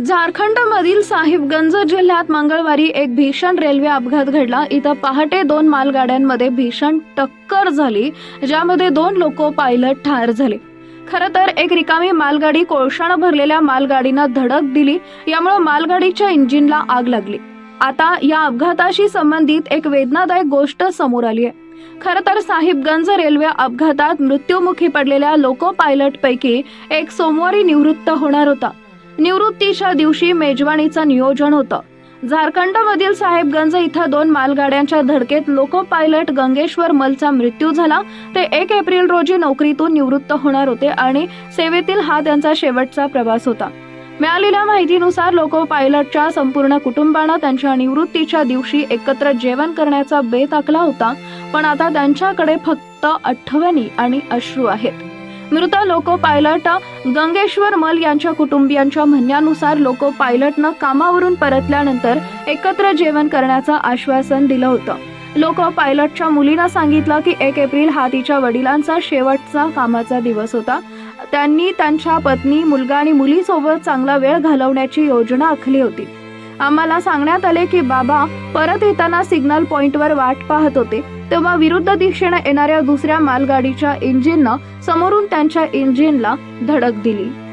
झारखंडमधील साहिबगंज जिल्ह्यात मंगळवारी एक भीषण रेल्वे अपघात घडला. इथं पहाटे दोन मालगाड्यांमध्ये भीषण टक्कर झाली ज्यामध्ये दोन लोक पायलट ठार झाले. खरं तर एक रिकामी मालगाडी कोळशानं भरलेल्या मालगाडीनं धडक दिली यामुळे मालगाडीच्या इंजिनला आग लागली. आता या अपघाताशी संबंधित एक वेदनादायक गोष्ट समोर आली आहे. खरं तर साहिबगंज रेल्वे अपघातात मृत्युमुखी पडलेल्या लोको पायलट पैकी एक सोमवारी निवृत्त होणार होता. निवृत्तीच्या दिवशी मेजवानीचं नियोजन होतं. झारखंडमधील साहेबगंज इथं दोन मालगाड्यांच्या धडकेत लोको पायलट गंगेश्वर मलचा मृत्यू झाला. ते एक एप्रिल रोजी नोकरीतून निवृत्त होणार होते आणि सेवेतील हा त्यांचा शेवटचा प्रवास होता. मिळालेल्या माहितीनुसार लोको पायलटच्या संपूर्ण कुटुंबानं त्यांच्या निवृत्तीच्या दिवशी एकत्र जेवण करण्याचा बेत आखला होता पण आता त्यांच्याकडे फक्त आठवणी आणि अश्रू आहेत. मृत लोको पायलट गंगेश्वर मल यांच्या कुटुंबियांच्या म्हणण्यानुसार लोको पायलटनं कामावरून परतल्यानंतर एकत्र जेवण करण्याचं आश्वासन दिलं होतं. लोको पायलटच्या मुलीनं सांगितलं की एक एप्रिल हा तिच्या वडिलांचा शेवटचा कामाचा दिवस होता. त्यांनी त्यांच्या पत्नी मुलगा आणि मुलीसोबत चांगला वेळ घालवण्याची योजना आखली होती. आम्हाला सांगण्यात आले की बाबा परत येताना सिग्नल पॉइंटवर वाट पाहत होते. तेव्हा विरुद्ध दिशेने येणाऱ्या दुसऱ्या मालगाडीच्या इंजिननं समोरून त्यांच्या इंजिनला धडक दिली.